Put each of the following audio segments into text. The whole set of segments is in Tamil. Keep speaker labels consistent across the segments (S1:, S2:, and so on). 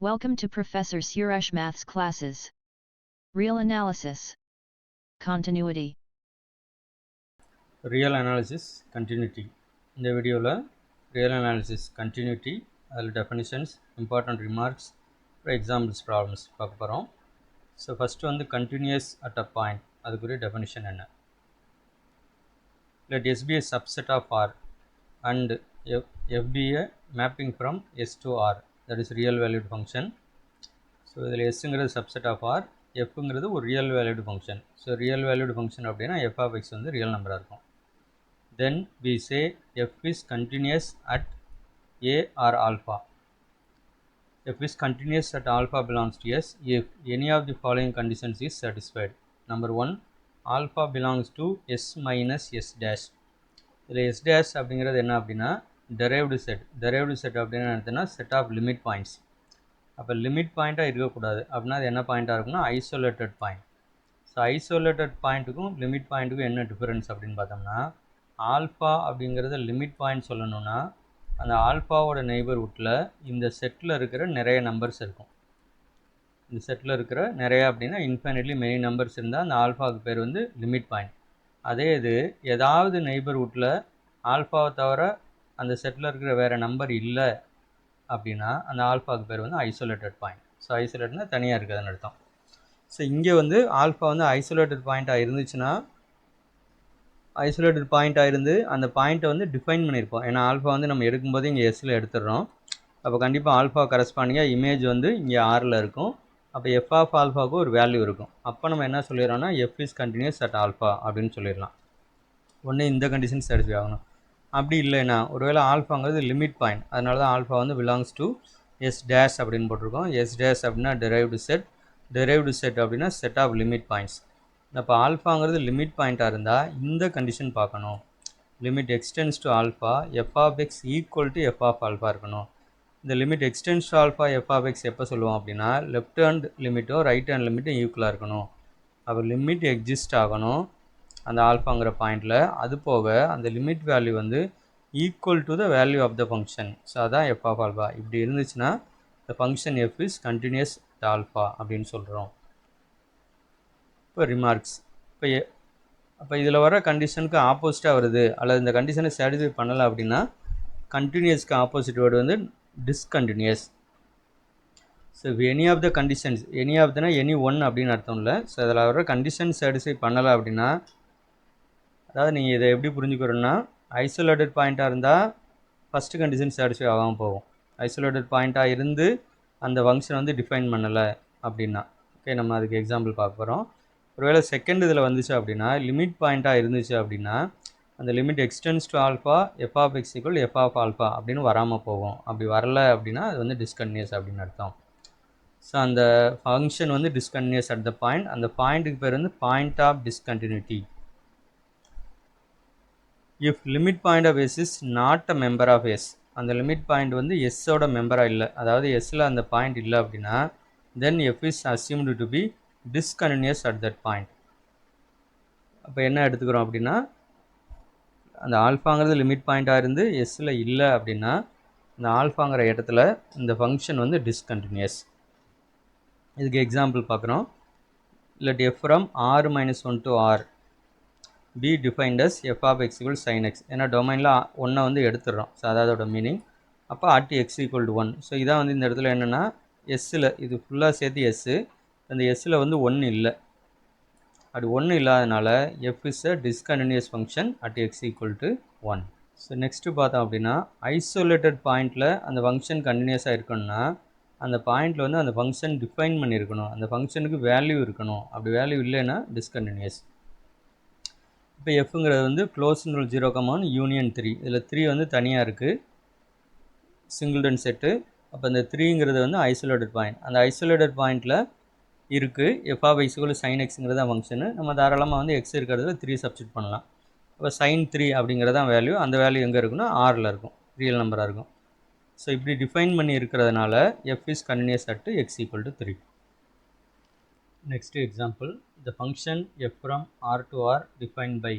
S1: Welcome to Professor Suresh Maths classes. Real analysis. Continuity.
S2: Real analysis continuity இந்த வீடியோவில் ரியல் அனாலிசிஸ் கண்டினியூட்டி அதில் டெஃபினிஷன்ஸ் இம்பார்ட்டன்ட் ரிமார்க்ஸ் அப்புறம் எக்ஸாம்பிள்ஸ் ப்ராப்ளம்ஸ் பார்க்க போகிறோம் ஸோ ஃபஸ்ட்டு வந்து கண்டினியூஸ் அட் அ பாயிண்ட் அதுக்குரிய டெஃபினிஷன் என்ன let S be a subset of R and F, F be a mapping from S to R that is real valued function. So இதில் எஸ்ங்கிறது சப்செட் ஆஃப் ஆர் எஃப்ங்கிறது ஒரு real valued function so real valued function அப்படின்னா எஃப் ஆஃப் எக்ஸ் வந்து ரியல் நம்பராக இருக்கும். Then we say F is continuous at a or alpha F is continuous at alpha belongs to S if any of the following conditions is satisfied number one alpha belongs to S minus S dash இதில் எஸ் டேஷ் அப்படிங்கிறது என்ன அப்படின்னா டெரைவ்டு செட் டெரைவ்டு செட் அப்படின்னு என்னதுன்னா செட் ஆஃப் லிமிட் பாயிண்ட்ஸ் அப்போ லிமிட் பாயிண்ட்டாக இருக்கக்கூடாது. அப்படின்னா அது என்ன பாயிண்ட்டாக இருக்குன்னா ஐசோலேட்டட் பாயிண்ட் ஸோ ஐசோலேட்டட் பாயிண்ட்டுக்கும் லிமிட் பாயிண்ட்டுக்கும் என்ன டிஃப்ரென்ஸ் அப்படின்னு பார்த்தோம்னா ஆல்ஃபா அப்படிங்கிறத லிமிட் பாயிண்ட் சொல்லணும்னா அந்த ஆல்ஃபாவோட நெய்பர்ஹுட்டில் இந்த செட்டில் இருக்கிற நிறைய நம்பர்ஸ் இருக்கும். இந்த செட்டில் இருக்கிற நிறையா அப்படின்னா இன்ஃபைனட்லி மெனி நம்பர்ஸ் இருந்தால் அந்த ஆல்ஃபாவுக்கு பேர் வந்து லிமிட் பாயிண்ட் அதே இது ஏதாவது நெய்பர்ஹுட்டில் ஆல்ஃபாவை தவிர அந்த செட்டில் இருக்கிற வேறு நம்பர் இல்லை அப்படின்னா அந்த ஆல்ஃபாவுக்கு பேர் வந்து ஐசோலேட்டட் பாயிண்ட் ஸோ ஐசோலேட்னா தனியாக இருக்குதுன்னு அர்த்தம். ஸோ இங்கே வந்து ஆல்ஃபா வந்து ஐசோலேட்டட் பாயிண்ட்டாக இருந்துச்சுன்னா ஐசோலேட்டட் பாயிண்ட்டாக இருந்து அந்த பாயிண்ட்டை வந்து டிஃபைன் பண்ணியிருப்போம் ஏன்னா ஆல்ஃபா வந்து நம்ம எடுக்கும்போது இங்கே எஸ்ஸில் எடுத்துடுறோம். அப்போ கண்டிப்பாக ஆல்ஃபா கரஸ்பாண்டிங்காக இமேஜ் வந்து இங்கே ஆரில் இருக்கும். அப்போ எஃப் ஆஃப் ஆல்ஃபாவுக்கு ஒரு வேல்யூ இருக்கும். அப்போ நம்ம என்ன சொல்லிடுறோம்னா F is continuous at alpha அப்படின்னு சொல்லிடலாம். ஒன்று இந்த கண்டிஷன் சாட்டிஸ்ஃபை ஆகணும். அப்படி இல்லைன்னா ஒருவேளை ஆல்ஃபாங்கிறது லிமிட் பாயிண்ட் அதனால தான் ஆல்ஃபா வந்து பிலாங்ஸ் டு எஸ் டேஷ் அப்படின்னு போட்டிருக்கோம். எஸ் டேஷ் அப்படின்னா டெரைவ்டு செட் டெரைவ்டு செட் அப்படின்னா செட் ஆஃப் லிமிட் பாயிண்ட்ஸ் அப்போ ஆல்ஃபாங்கிறது லிமிட் பாயிண்ட்டாக இருந்தால் இந்த கண்டிஷன் பார்க்கணும். Limit X tends to alpha F of X equal to F of alpha இருக்கணும். இந்த limit X tends to alpha F of X எப்போ சொல்லுவோம் அப்படின்னா லெஃப்ட் ஹேண்ட் லிமிட்டோ ரைட் ஹேண்ட் லிமிட்டும் ஈக்குவலாக இருக்கணும். அப்போ லிமிட் எக்ஸிஸ்ட் ஆகணும். அந்த ஆல்ஃபாங்கிற பாயிண்டில். அது போக அந்த லிமிட் வேல்யூ வந்து equal to the value of the function so அதான் எஃப் ஆஃப் ஆல்ஃபா இப்படி இருந்துச்சுன்னா the function F is continuous alpha அப்படின்னு சொல்கிறோம் இப்போ ரிமார்க்ஸ் இப்போ அப்போ இதில் வர கண்டிஷனுக்கு ஆப்போசிட்டாக வருது. அல்லது இந்த கண்டிஷனை சாட்டிஸ்ஃபை பண்ணலை அப்படின்னா கண்டினியூஸ்க்கு ஆப்போசிட் வேர்டு வந்து discontinuous so any of the conditions any of Dhana any one அப்படின்னு அர்த்தம் இல்லை. ஸோ அதில் வர கண்டிஷன் சாட்டிஸ்ஃபை பண்ணலை அப்படின்னா அதாவது நீங்கள் இதை எப்படி புரிஞ்சுக்கிறோன்னா ஐசோலேட்டட் பாயிண்ட்டாக இருந்தால் ஃபஸ்ட்டு கண்டிஷன் சாட்டிஸ்ஃபை ஆகாமல் போகும். ஐசோலேட்டட் பாயிண்ட்டாக இருந்து அந்த ஃபங்க்ஷன் வந்து டிஃபைன் பண்ணலை அப்படின்னா. ஓகே நம்ம அதுக்கு எக்ஸாம்பிள் பார்க்க போகிறோம் ஒருவேளை செகண்ட் இதில் வந்துச்சு அப்படின்னா லிமிட் பாயிண்ட்டாக இருந்துச்சு அப்படின்னா அந்த limit X tends to alpha F of X equal F of alpha அப்படின்னு வராமல் போகும். அப்படி வரல அப்படின்னா அது வந்து டிஸ்கன்டினியூஸ் அப்படின்னு அர்த்தம். ஸோ அந்த ஃபங்க்ஷன் வந்து டிஸ்கன்டினியூஸ் அட் த பாயிண்ட் அந்த பாயிண்ட்டுக்கு பேர் வந்து point of discontinuity if limit point of S is not a member of S அந்த லிமிட் பாயிண்ட் வந்து எஸ்ஸோட மெம்பராக இல்லை. அதாவது எஸ்ஸில் அந்த பாயிண்ட் இல்லை அப்படின்னா then F is assumed to be discontinuous at that point அப்போ என்ன எடுத்துக்கிறோம் அப்படின்னா அந்த ஆல்ஃபாங்கிறது லிமிட் பாயிண்ட்டாக இருந்து எஸ்ஸில் இல்லை அப்படின்னா இந்த ஆல்ஃபாங்கிற இடத்துல இந்த ஃபங்க்ஷன் வந்து டிஸ்கண்டினியூஸ் இதுக்கு எக்ஸாம்பிள் பார்க்குறோம் இல்லாட்டி F from R minus one to R be defined as F of X equal sine X ஏன்னா டொமைனில் ஒன்றை வந்து எடுத்துடுறோம். ஸோ அதாவது மீனிங் அப்போ at X equal to one so இதான் வந்து இந்த இடத்துல என்னென்னா எஸ்ஸில் இது ஃபுல்லாக சேர்த்து எஸ்ஸு அந்த எஸ்ஸில் வந்து ஒன்று இல்லை. அப்படி ஒன்று இல்லாதனால F is a discontinuous function at X equal to one so next பார்த்தோம் அப்படின்னா ஐசோலேட்டட் பாயிண்ட்டில் அந்த ஃபங்க்ஷன் கண்டினியூஸாக இருக்கணும்னா அந்த பாயிண்டில் வந்து அந்த ஃபங்க்ஷன் டிஃபைன் பண்ணியிருக்கணும். அந்த ஃபங்க்ஷனுக்கு வேல்யூ இருக்கணும். அப்படி வேல்யூ இல்லைன்னா டிஸ்கண்டினியூஸ் இப்போ எஃப்ங்கிறது வந்து க்ளோஸ் நூல் ஜீரோ கமான் யூனியன் த்ரீ இதில் த்ரீ வந்து தனியாக இருக்குது சிங்கிள்டன் செட்டு அப்போ இந்த த்ரீங்கிறது வந்து ஐசோலேட்டட் பாயிண்ட் அந்த ஐசோலேட்டட் பாயிண்ட்டில் இருக்குது எஃப் ஆஃப் சைன் எக்ஸுங்கிறது ஃபங்க்ஷனு நம்ம தாராளமாக வந்து எக்ஸ் இருக்கிறதுல த்ரீ சப்ஸ்டிட் பண்ணலாம். இப்போ சைன் த்ரீ அப்படிங்கிறது தான் வேல்யூ அந்த வேல்யூ எங்கே இருக்குன்னா ஆறில் இருக்கும். ரியல் நம்பராக இருக்கும். ஸோ இப்படி டிஃபைன் பண்ணி இருக்கிறதுனால f is continuous at x equal to three next example the function f from R to R define by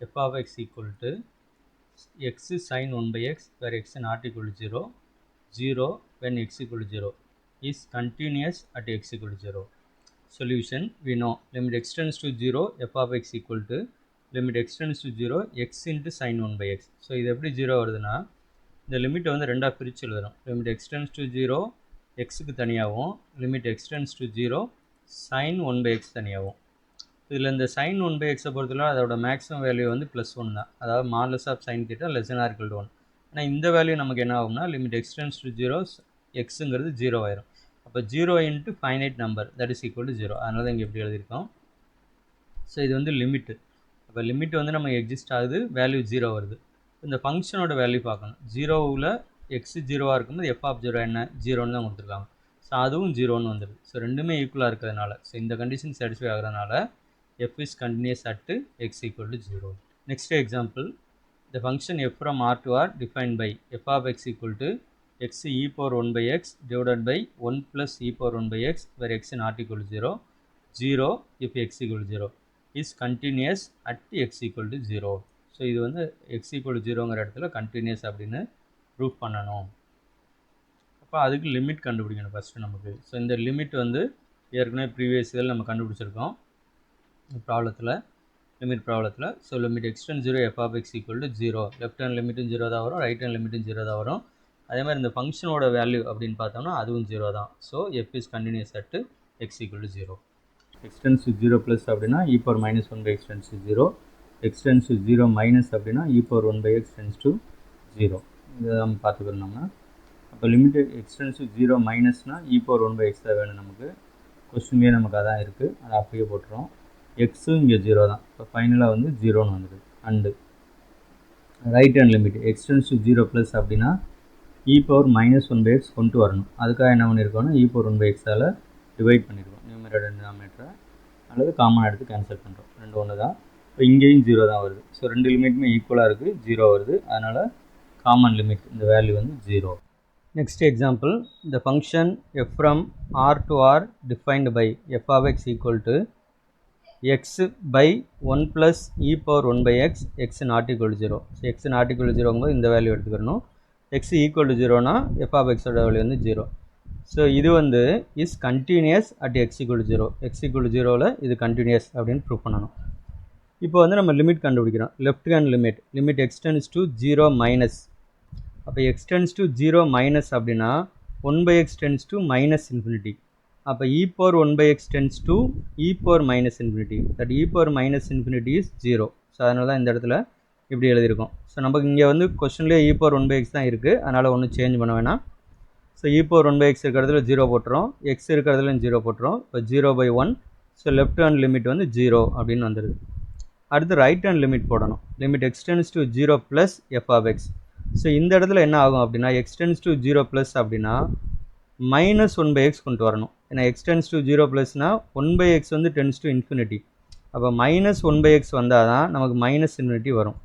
S2: f of x equal to x sine one by x where x not equal zero zero when x equal zero is continuous at x equal to 0. Solution we know limit x zero f 0 x of x limit x tends limit x tends to 0 x into sin 1 by x. So இது எப்படி ஜீரோ வருதுன்னா இந்த லிமிட்டை வந்து ரெண்டாக பிரித்து எழுதுறோம் limit x tends to zero எக்ஸுக்கு தனியாகவும் limit x tends to zero sine one by x தனியாகவும் இதில் இந்த சைன் ஒன் பை எக்ஸை பொறுத்தவரை அதோட மேக்ஸிமம் வேல்யூ வந்து ப்ளஸ் ஒன் தான். அதாவது modulus of sine theta less or to one ஆனால் இந்த வேல்யூ நமக்கு என்ன ஆகும்னா limit x tends to zero எக்ஸுங்கிறது zero ஆயிரும். அப்போ zero into finite number that is equal to zero அதனால தான் இங்கே எப்படி எழுதியிருக்கோம். ஸோ இது வந்து லிமிட்டு அப்போ லிமிட் வந்து நமக்கு எக்ஸிஸ்ட் ஆகுது வேல்யூ ஜீரோ வருது. இந்த ஃபங்க்ஷனோட வேல்யூ பார்க்கணும். ஜீரோவில் எக்ஸ் ஜீரோவாக இருக்கும்போது எஃப் ஆஃப் ஜீரோ என்ன? ஜீரோன்னு தான் கொடுத்துருக்காங்க. ஸோ அதுவும் ஜீரோன்னு வந்துடும் ஸோ ரெண்டுமே ஈக்குவலாக இருக்கிறதுனால ஸோ இந்த கண்டிஷன் சாட்டிஸ்ஃபை ஆகிறதுனால f is continuous at x equal to zero next example the function f from R to R define by f of x equal to x e power one by x divided by one plus e power one by x where x not equal zero zero if x equal zero is continuous at x equal to zero so இது வந்து எக்ஸ் ஈக்குவல் ஜீரோங்கிற இடத்துல கண்டினியூஸ் அப்படின்னு ப்ரூஃப் பண்ணணும் அப்போ அதுக்கு லிமிட் கண்டுபிடிக்கணும் ஃபஸ்ட்டு நமக்கு. ஸோ இந்த லிமிட் வந்து ஏற்கனவே ப்ரீவியஸ் இதில் நம்ம கண்டுபிடிச்சிருக்கோம். ப்ராப்ளத்தில் லிமிட் ப்ராப்ளத்தில். So limit x tends zero f of x equal to zero left hand லிமிட்டும் zero தான் வரும் ரைட் ஹேண்ட் லிமிட்டும் ஜீரோ தான் வரும். அதே மாதிரி இந்த ஃபங்க்ஷனோட வேல்யூ அப்படின்னு பார்த்தோம்னா அதுவும் ஜீரோ தான். So f is continuous at x equal to zero x tends zero plus அப்படின்னா e power minus one by x tends zero x tends zero minus அப்படின்னா e power one by x tends to zero இதை நம்ம பார்த்துக்கணும் அப்போ limit x tends zero மைனஸ்னால் e power one by x தான் வேணும் நமக்கு. கொஸ்டின்லேயே நமக்கு அதான் இருக்குது அதை அப்படியே போட்டுரும் எக்ஸும் இங்கே ஜீரோ தான். இப்போ ஃபைனலாக வந்து ஜீரோன்னு வந்துடுது and right hand limit x tends to zero plus அப்படின்னா e power minus one by x கொண்டு வரணும். அதுக்காக என்ன பண்ணியிருக்கோம்னா e e power one by எக்ஸால் divide பண்ணியிருக்கோம் நியூமரேட்டர் டினாமினேட்டரை அல்லது காமன் எடுத்து கேன்சல் பண்ணுறோம் ரெண்டு ஒன்று தான் இப்போ இங்கேயும் ஜீரோ தான் வருது. ஸோ ரெண்டு லிமிட்டுமே ஈக்குவலாக இருக்குது ஜீரோ வருது. அதனால் காமன் லிமிட் இந்த வேல்யூ வந்து ஜீரோ நெக்ஸ்ட் எக்ஸாம்பிள் இந்த function f from R to R defined by f of x equal to x by one plus e power one by x x not equal zero so x not equal ஜீரோங்கும்போது இந்த வேல்யூ எடுத்துக்கணும். எக்ஸ் ஈக்குவல் டு ஜீரோனா எஃப் ஆஃப் எக்ஸோட வேல்யூ வந்து ஜீரோ ஸோ இது வந்து is continuous at x equal zero x equal ஜீரோவில் இது கண்டினியூஸ் அப்படின்னு ப்ரூவ் பண்ணணும். இப்போ வந்து நம்ம லிமிட் கண்டுபிடிக்கிறோம். Left hand limit limit x tends to zero minus அப்போ x tends to zero minus அப்படின்னா one by x tends to minus infinity அப்போ e power one by x tends to e power minus infinity that e power minus infinity is zero so அதனால தான் இந்த இடத்துல இப்படி எழுதியிருக்கோம். ஸோ நமக்கு இங்கே வந்து கொஸ்டின்லேயே e power one by x தான் இருக்குது அதனால் ஒன்றும் சேஞ்ச் பண்ண வேணாம். So e power one by x இருக்கிறதுல ஜீரோ போட்டுரும். எக்ஸ் இருக்கிறதுல ஜீரோ போட்டுரும். இப்போ zero by one so left hand limit வந்து ஜீரோ அப்படின்னு வந்துடுது அடுத்து ரைட் ஹேண்ட் லிமிட் போடணும். Limit x tends to zero plus f of x so இந்த இடத்துல என்ன ஆகும் அப்படின்னா x tends to zero plus அப்படின்னா மைனஸ் ஒன் பை எக்ஸ் கொண்டு வரணும். ஏன்னா எக்ஸ்டென்ஸ் டு ஜீரோ ப்ளஸ்னால் ஒன் பை எக்ஸ் வந்து டென்ஸ் டு இன்ஃபினிட்டி அப்போ மைனஸ் ஒன் பை எக்ஸ் வந்தால் தான் நமக்கு மைனஸ் இன்ஃபினிட்டி வரும்.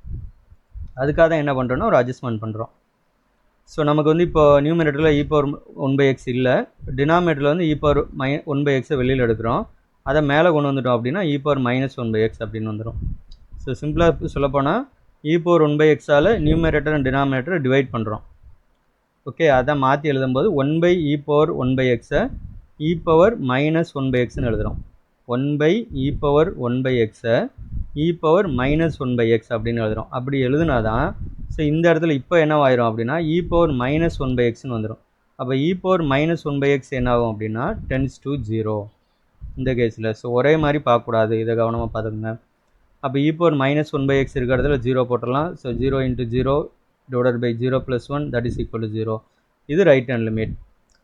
S2: அதுக்காக தான் என்ன பண்ணுறோன்னா ஒரு அட்ஜஸ்ட்மெண்ட் பண்ணுறோம் ஸோ நமக்கு வந்து இப்போ நியூமினேட்டரில் e power one by x இல்லை. டினாமினேட்டரில் வந்து e power my one by எக்ஸை வெளியில் எடுக்கிறோம். அதை மேலே கொண்டு வந்துட்டோம் அப்படின்னா e power minus one by x அப்படின்னு வந்துடும் ஸோ சிம்பிளாக சொல்லப்போனால் இ பவர் ஒன் பை எக்ஸால் நியூமரேட்டர் அண்ட் டினாமினேட்டரை டிவைட் பண்ணுறோம் ஓகே அதை மாற்றி எழுதும்போது one by e power one by எக்ஸை e power minus one by எக்ஸ்னு எழுதுகிறோம் one by e power one by எக்ஸை e power minus one by x அப்படின்னு எழுதுகிறோம் அப்படி எழுதுனா தான் ஸோ இந்த இடத்துல இப்போ என்னவாயிரும் அப்படின்னா e power minus one by எக்ஸ்னு வந்துடும் அப்போ e power minus one by x என்னாகும் அப்படின்னா டென்ஸ் டு ஜீரோ இந்த கேஸில் ஸோ ஒரே மாதிரி பார்க்கக்கூடாது. இதை கவனமாக பார்த்துக்கோங்க. அப்போ e power minus one by x இருக்கிற இடத்துல ஜீரோ போட்டுடலாம். So zero into zero divided by zero plus one that is equal to zero இது ரைட் ஹேண்ட் லிமிட்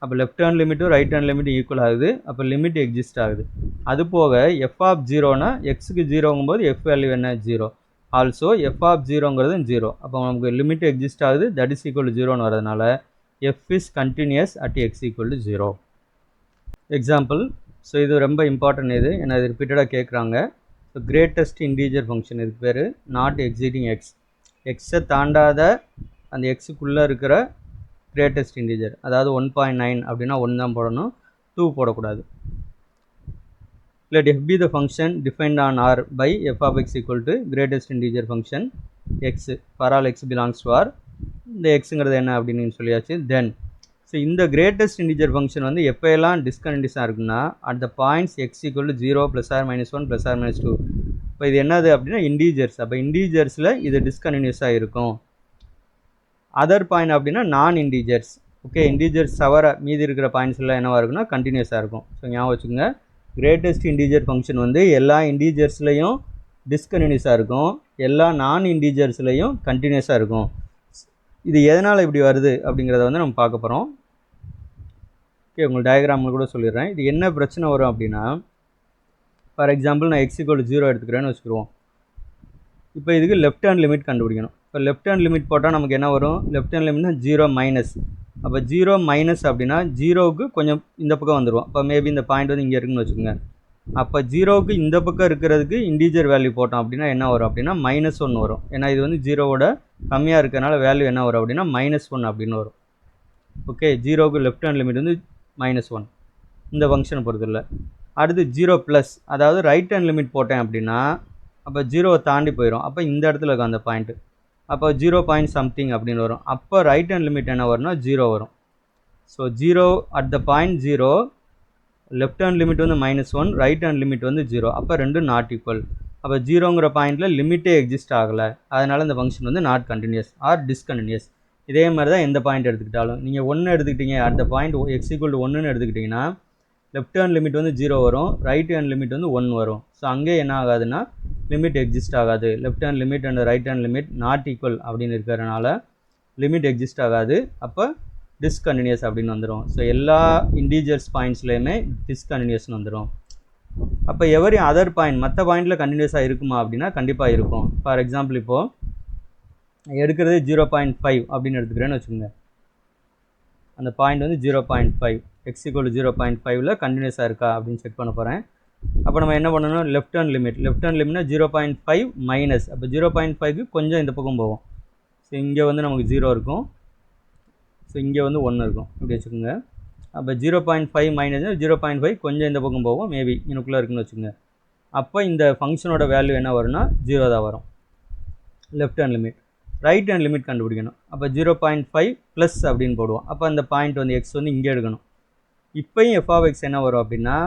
S2: அப்போ லெஃப்ட் ஹேண்ட் லிமிட்டும் ரைட் ஹேண்ட் லிமிட்டும் ஈக்குவல் ஆகுது. அப்போ லிமிட் எக்ஸிஸ்ட் ஆகுது. அது போக எஃப் ஆஃப் ஜீரோனா எக்ஸுக்கு ஜீரோங்கும்போது எஃப் வேல்யூ என்ன? ஜீரோ ஆல்சோ எஃப் ஆஃப் ஜீரோங்கிறது ஜீரோ அப்போ நமக்கு லிமிட் எக்ஸிஸ்ட் ஆகுது. தட் இஸ் ஈக்குவல் டு ஜீரோன்னு வரதுனால f is continuous at x equal to zero example so இது ரொம்ப இம்பார்ட்டன்ட் இது. ஏன்னா இது ரிப்பீட்டடாக கேட்குறாங்க கிரேட்டஸ்ட் இன்டீஜர் ஃபங்க்ஷன் இதுக்கு பேர் நாட் எக்ஸிட்டிங் எக்ஸ் எக்ஸை தாண்டாத அந்த எக்ஸுக்குள்ளே இருக்கிற கிரேட்டஸ்ட் இன்டீஜர் அதாவது ஒன் பாயிண்ட் நைன் அப்படின்னா ஒன் தான் போடணும் டூ போடக்கூடாது. Let f be the function defined on R by f of x equal to greatest integer function x. For all x belongs to R. இந்த எக்ஸுங்கிறது என்ன அப்படின்னு சொல்லியாச்சு? தென் ஸோ இந்த கிரேட்டஸ்ட் இன்டிஜர் ஃபங்க்ஷன் வந்து எப்போயெல்லாம் டிஸ்கண்டினியூஸாக இருக்குன்னா at the points x equal to zero plus or minus one plus or minus two இப்போ இது என்னது அப்படின்னா இண்டீஜர்ஸ் அப்போ இண்டீஜர்ஸில் இது டிஸ்கண்டினியூஸாக இருக்கும். அதர் பாயிண்ட் அப்படின்னா நான் இண்டீஜர்ஸ் ஓகே இண்டீஜர்ஸ் தவிர மீதி இருக்கிற பாயிண்ட்ஸ் எல்லாம் என்னவாக இருக்குன்னா கண்டினியூஸாக இருக்கும். ஸோ ஞாபகம் வச்சுக்கோங்க. கிரேட்டஸ்ட் இண்டீஜர் ஃபங்க்ஷன் வந்து எல்லா இண்டீஜர்ஸ்லையும் டிஸ்கண்டினியூஸாக இருக்கும். எல்லா நான் இண்டீஜர்ஸ்லையும் கண்டினியூஸாக இருக்கும். இது எதனால் இப்படி வருது அப்படிங்கிறத வந்து நம்ம பார்க்க போகிறோம் ஓகே உங்களுக்கு டயக்ராமில் கூட சொல்லிடுறேன். இது என்ன பிரச்சனை வரும் அப்படின்னா ஃபார் எக்ஸாம்பிள் நான் எக்ஸ் ஜீரோ எடுத்துக்கிறேன்னு வச்சுக்கிடுவோம். இப்போ இதுக்கு லெஃப்ட் ஹேண்ட் லிமிட் கண்டுபிடிக்கணும். இப்போ லெஃப்ட் ஹேண்ட் லிமிட் போட்டால் நமக்கு என்ன வரும்? லெஃப்ட் ஹேண்ட் லிமிட்னா ஜீரோ மைனஸ் அப்போ ஜீரோ மைனஸ் அப்படின்னா ஜீரோவுக்கு கொஞ்சம் இந்த பக்கம் வந்துடுவோம் அப்போ மேபி இந்த பாயிண்ட் வந்து இங்கே இருக்குன்னு வச்சுக்கோங்க. அப்போ ஜீரோவுக்கு இந்த பக்கம் இருக்கிறதுக்கு இண்டீஜர் வேல்யூ போட்டோம் அப்படின்னா என்ன வரும் அப்படின்னா மைனஸ் ஒன் வரும். ஏன்னா இது வந்து ஜீரோவோட கம்மியாக இருக்கிறனால வேல்யூ என்ன வரும் அப்படின்னா மைனஸ் ஒன் அப்படின்னு வரும். ஓகே ஜீரோவுக்கு லெஃப்ட் ஹேண்ட் லிமிட் வந்து மைனஸ் ஒன் இந்த ஃபங்க்ஷனை பொறுத்து அடுத்து ஜீரோ ப்ளஸ் அதாவது ரைட் ஹேண்ட் லிமிட் போட்டேன் அப்படின்னா அப்போ ஜீரோவை தாண்டி போயிடும் அப்போ இந்த இடத்துல இருக்கும் அந்த பாயிண்ட்டு அப்போ ஜீரோ பாயிண்ட் சம்திங் அப்படின்னு வரும். அப்போ ரைட் ஹேண்ட் லிமிட் என்ன வரும்னா ஜீரோ வரும். So zero at the point zero left hand limit வந்து minus one right hand limit வந்து ஜீரோ அப்போ ரெண்டும் நாட் ஈக்குவல் அப்போ ஜீரோங்கிற பாயிண்ட்டில் லிமிட்டே எக்ஸிஸ்ட் ஆகலை. அதனால் இந்த ஃபங்க்ஷன் வந்து நாட் கண்டினியூஸ் ஆர் டிஸ்கண்டினியூஸ் இதே மாதிரி தான் எந்த பாயிண்ட் எடுத்துக்கிட்டாலும். நீங்கள் ஒன்று எடுத்துக்கிட்டீங்க அடுத்த பாயிண்ட் எக்ஸ் ஈக்குவல் டு ஒன்றுன்னு எடுத்துக்கிட்டிங்கன்னா லெஃப்ட் ஹேண்ட் லிமிட் வந்து ஜீரோ வரும் ரைட் ஹேண்ட் லிமிட் வந்து ஒன் வரும். ஸோ அங்கே என்ன ஆகாதுன்னா லிமிட் எக்ஸிஸ்ட் ஆகாது. Left hand limit and right hand limit not equal அப்படின்னு இருக்கிறனால லிமிட் எக்ஸிஸ்ட் ஆகாது. அப்போ டிஸ்கண்டினியூஸ் அப்படின்னு வந்துடும் ஸோ எல்லா இண்டீஜர்ஸ் பாயிண்ட்ஸ்லேயுமே டிஸ்கண்டினியூஸ்னு வந்துடும் அப்போ எவரி அதர் பாயிண்ட் மற்ற பாயிண்டில் கண்டினியூஸாக இருக்குமா அப்படின்னா கண்டிப்பாக இருக்கும். ஃபார் எக்ஸாம்பிள் இப்போது எடுக்கிறது ஜீரோ பாயிண்ட் ஃபைவ் அப்படின்னு எடுத்துக்கிறேன்னு வச்சுக்கோங்க. அந்த பாயிண்ட் வந்து zero point five x equal zero point ஃபைவ்ல கண்டினியூஸாக இருக்கா அப்படின்னு செக் பண்ண போகிறேன் அப்போ நம்ம என்ன பண்ணணும்? Left hand limit left hand லிமிட்னா zero point five minus அப்போ ஜீரோ பாயிண்ட் ஃபைவ்க்கு கொஞ்சம் இந்த பக்கம் போகும். ஸோ இங்கே வந்து நமக்கு ஜீரோ இருக்கும். ஸோ இங்கே வந்து ஒன்று இருக்கும். இப்படி வச்சுக்கோங்க. அப்போ zero point five minus zero point five கொஞ்சம் இந்த பக்கம் போகும். மேபி இன்னுக்குள்ளே இருக்குன்னு வச்சுக்கோங்க. அப்போ இந்த ஃபங்க்ஷனோட வேல்யூ என்ன வரும்னா ஜீரோ தான் வரும். Left hand limit right hand limit கண்டுபிடிக்கணும். அப்போ ஜீரோ பாயிண்ட் ஃபைவ் ப்ளஸ் அப்படின்னு போடுவோம். அப்போ அந்த பாயிண்ட் வந்து எக்ஸ் வந்து இங்கே எடுக்கணும். இப்போயும் எஃப் ஆஃப் எக்ஸ் என்ன வரும் அப்படின்னா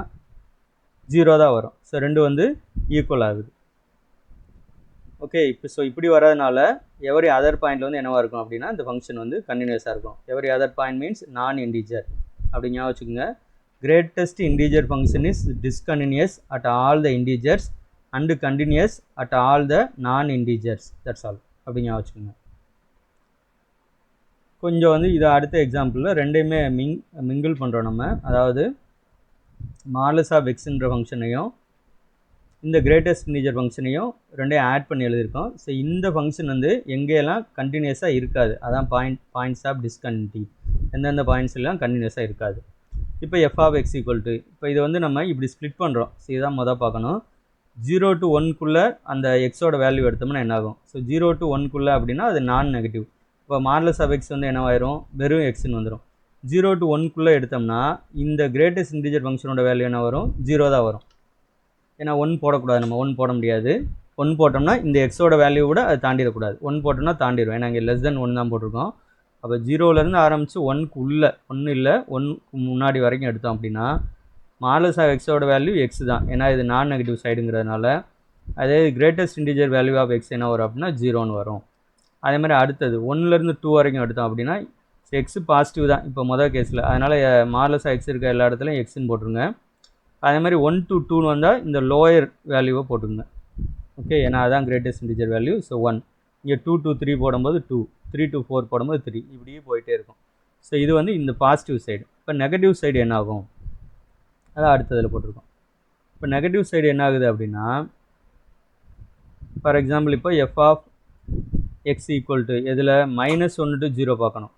S2: ஜீரோ தான் வரும். ஸோ ரெண்டு வந்து ஈக்குவல் ஆகுது. ஓகே இப்போ ஸோ இப்படி வராதனால எவரி அதர் பாயிண்ட் வந்து என்னவாக இருக்கும் அப்படின்னா இந்த ஃபங்க்ஷன் வந்து கண்டினியூஸாக இருக்கும். Every other point means non integer அப்படி ஞாபகம் வச்சுக்கோங்க. Greatest integer function is discontinuous at all the integers and continuous at all the non integers that's all அப்படிங்க வச்சுக்கோங்க. கொஞ்சம் வந்து இது அடுத்த எக்ஸாம்பிளில் ரெண்டையுமே மிங் மிங்கிள் பண்ணுறோம் நம்ம. அதாவது மாலஸ் ஆஃப் எக்ஸுன்ற ஃபங்க்ஷனையும் இந்த கிரேட்டஸ்ட் இன்டீஜர் ஃபங்க்ஷனையும் ரெண்டையும் ஆட் பண்ணி எழுதியிருக்கோம். ஸோ இந்த ஃபங்க்ஷன் வந்து எங்கேயெல்லாம் கண்டினியூஸாக இருக்காது. அதான் பாயிண்ட் பாயிண்ட்ஸ் ஆஃப் டிஸ்கண்டினியூட்டி எந்தெந்த பாயிண்ட்ஸ் எல்லாம் கண்டினியூஸாக இருக்காது. இப்போ f of x equal to இப்போ இதை வந்து நம்ம இப்படி ஸ்ப்ளிட் பண்ணுறோம் ஸோ இதான் மொதல் பார்க்கணும். ஜீரோ டு ஒன்க்குள்ளே அந்த எக்ஸோட வேல்யூ எடுத்தோம்னா என்ன ஆகும் ஸோ ஜீரோ டு ஒன்குள்ளே அப்படின்னா அது நான் நெகட்டிவ் இப்போ மார்லஸ் ஆஃப் எக்ஸ் வந்து என்னவாயிரும்? வெறும் எக்ஸ்னு வந்துடும் ஜீரோ டு ஒன்க்குள்ளே எடுத்தோம்னா இந்த கிரேட்டஸ்ட் இன்டிஜர் ஃபங்க்ஷனோட வேல்யூ என்ன வரும்? ஜீரோ தான் வரும். ஏன்னா ஒன் போடக்கூடாது. நம்ம ஒன் போட முடியாது. ஒன் போட்டோம்னா இந்த எக்ஸோட வேல்யூ கூட அது தாண்டிடக்கூடாது. ஒன் போட்டோம்னா தாண்டிடும் ஏன்னா இங்கே லெஸ் தென் ஒன் தான் போட்டிருக்கோம். அப்போ ஜீரோலேருந்து ஆரம்பித்து ஒன்க்கு உள்ளே ஒன்று இல்லை ஒன்க்கு முன்னாடி வரைக்கும் எடுத்தோம் அப்படின்னா மாலஸ் ஆஃப் எக்ஸோட வேல்யூ எக்ஸ் தான். ஏன்னா இது நான் நெகட்டிவ் சைடுங்கிறதுனால அதே greatest integer value of x என்ன வரும் அப்படின்னா ஜீரோன்னு வரும். அதே மாதிரி அடுத்தது ஒன்றுலேருந்து டூ வரைக்கும் எடுத்தோம் அப்படின்னா எக்ஸ் பாசிட்டிவ் தான். இப்போ மொதல் கேஸில் அதனால் மார்லஸ் எக்ஸ் இருக்க எல்லா இடத்துலையும் எக்ஸ்ன்னு போட்டுருங்க. அதே மாதிரி ஒன் டு டூன்னு வந்தால் இந்த லோயர் வேல்யூவை போட்டுருங்க ஓகே ஏன்னா அதான் greatest integer value so one இங்கே டூ டூ த்ரீ போடும்போது டூ த்ரீ டூ ஃபோர் போடும்போது த்ரீ இப்படியே போயிட்டே இருக்கும். ஸோ இது வந்து இந்த பாசிட்டிவ் சைடு இப்போ நெகட்டிவ் சைடு என்ன ஆகும்? அதான் அடுத்ததில் போட்டிருக்கோம். இப்போ நெகட்டிவ் சைடு என்ன ஆகுது அப்படின்னா ஃபார் எக்ஸாம்பிள் இப்போ f of x equal to இதில் மைனஸ் ஒன்று டு ஜீரோ பார்க்கணும்.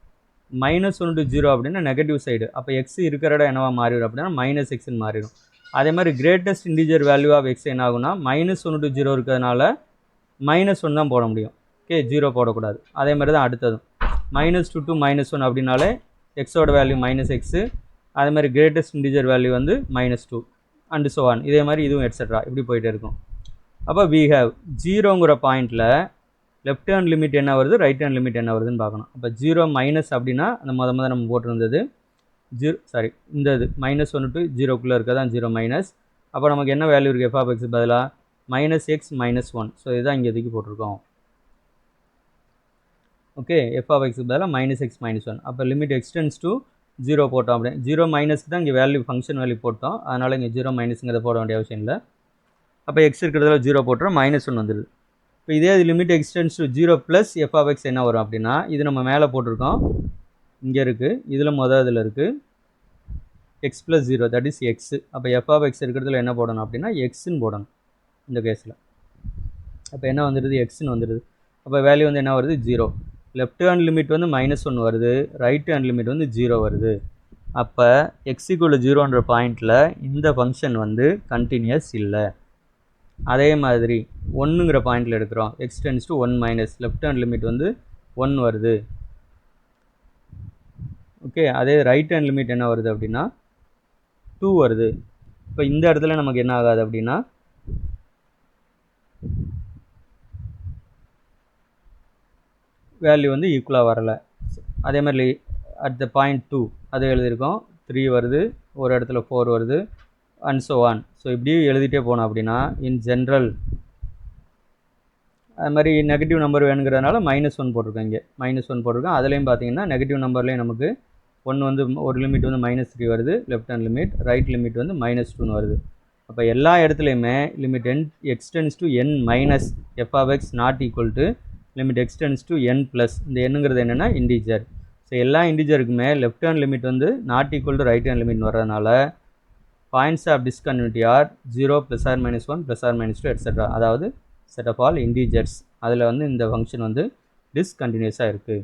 S2: மைனஸ் ஒன்று டு ஜீரோ அப்படின்னா நெகட்டிவ் சைடு அப்போ எக்ஸ் இருக்கிற இடம் என்னவா மாறிடும் அப்படின்னா மைனஸ் எக்ஸ்ன்னு மாறிடும் அதே மாதிரி greatest integer value of x என்ன ஆகுனா மைனஸ் ஒன்று டு ஜீரோ இருக்கிறதுனால மைனஸ் ஒன் தான் போட முடியும். ஓகே ஜீரோ போடக்கூடாது. அதே மாதிரி தான் அடுத்ததும். Minus two to minus one அப்படின்னாலே எக்ஸோட வேல்யூ மைனஸ் எக்ஸு அதே மாதிரி கிரேட்டஸ்ட் இன்டிஜர் வேல்யூ வந்து minus two and so one இதே மாதிரி இதுவும் எட்ஸெட்ரா இப்படி போயிட்டே இருக்கும். அப்போ வி ஹேவ் ஜீரோங்கிற பாயிண்டில் லெஃப்ட் ஹேண்ட் லிமிட் என்ன வருது? ரைட் ஹேண்ட் லிமிட் என்ன வருதுன்னு பார்க்கணும். அப்போ ஜீரோ மைனஸ் அப்படின்னா அந்த மொதல் மொதல் நம்ம போட்டிருந்தது ஜீரோ சாரி இந்த இது மைனஸ் ஒன்று டு ஜீரோக்குள்ளே இருக்க தான் ஜீரோ மைனஸ் அப்போ நமக்கு என்ன வேல்யூ இருக்குது எஃப் ஆஃப் எக்ஸ் பதிலாக minus x minus one so இதுதான் இங்கே எதுக்கு போட்டிருக்கோம். ஓகே எஃப் ஆஃப் எக்ஸுக்கு பதிலாக மைனஸ் எக்ஸ் மைனஸ் ஒன் அப்போ limit x tends to zero போட்டோம் அப்படின்னு ஜீரோ மைனஸ்க்கு தான் இங்கே வேல்யூ ஃபங்க்ஷன் வேல்யூ போட்டோம். அதனால் இங்கே ஜீரோ மைனஸுங்கிறத போட வேண்டிய அவசியம் இல்லை. அப்போ எக்ஸ் இருக்கிறதுல ஜீரோ போட்டுரும் மைனஸ் ஒன்று வந்துடுது இப்போ இதே limit x tends to zero plus f of x என்ன வரும் அப்படின்னா இது நம்ம மேலே போட்டிருக்கோம். இங்கே இருக்குது இதில் மொதல் இதில் இருக்குது x plus zero that is x அப்போ எஃப் ஆஃப் எக்ஸ் இருக்கிறதுல என்ன போடணும் அப்படின்னா எக்ஸுன்னு போடணும் இந்த கேஸில் அப்போ என்ன வந்துடுது எக்ஸ்ன்னு வந்துடுது அப்போ வேல்யூ வந்து என்ன வருது? ஜீரோ லெஃப்ட் ஹேண்ட் லிமிட் வந்து மைனஸ் ஒன் வருது ரைட் ஹேண்ட் லிமிட் வந்து ஜீரோ வருது. அப்போ எக்ஸிக்குள்ள ஜீரோன்ற பாயிண்டில் இந்த ஃபங்க்ஷன் வந்து கண்டினியூஸ் இல்லை. அதே மாதிரி ஒன்றுங்கிற பாயிண்டில் எடுக்கிறோம். X tends to one minus left hand limit வந்து ஒன் வருது. ஓகே அதே ரைட் ஹேண்ட் லிமிட் என்ன வருது அப்படின்னா டூ வருது. இப்போ இந்த இடத்துல நமக்கு என்ன ஆகாது அப்படின்னா வேல்யூ வந்து ஈக்குவலாக வரலை. அதே மாதிரி அட் த பாயிண்ட் டூ அது எழுதியிருக்கோம். த்ரீ வருது ஒரு இடத்துல ஃபோர் வருது அண்ட் ஸோ ஒன் ஸோ இப்படி எழுதிட்டே போனோம் அப்படின்னா இன் ஜென்ரல் அது மாதிரி நெகட்டிவ் நம்பர் வேணுங்கிறதுனால மைனஸ் ஒன் போட்டிருக்கோம் இங்கே. மைனஸ் ஒன் போட்டிருக்கோம். அதுலேயும் பார்த்தீங்கன்னா நெகட்டிவ் நம்பர்லேயும் நமக்கு ஒன் வந்து ஒரு லிமிட் வந்து மைனஸ் த்ரீ வருது left hand limit right limit வந்து மைனஸ் டூன்னு வருது. அப்போ எல்லா இடத்துலையுமே limit n x tends to n minus f of x not equal to limit x tends to n plus இந்த எண்ணுங்கிறது என்னென்னா இண்டிஜர் ஸோ எல்லா இண்டிஜருக்குமே லெஃப்ட் ஹேண்ட் லிமிட் வந்து not equal to right hand limit வர்றதுனால points of discontinuity are zero plus or minus one plus or minus two etcetera அதாவது செட் ஆஃப் ஆல் இண்டிஜர்ஸ் அதில் வந்து இந்த ஃபங்க்ஷன் வந்து டிஸ்கண்டினியூஸாக இருக்குது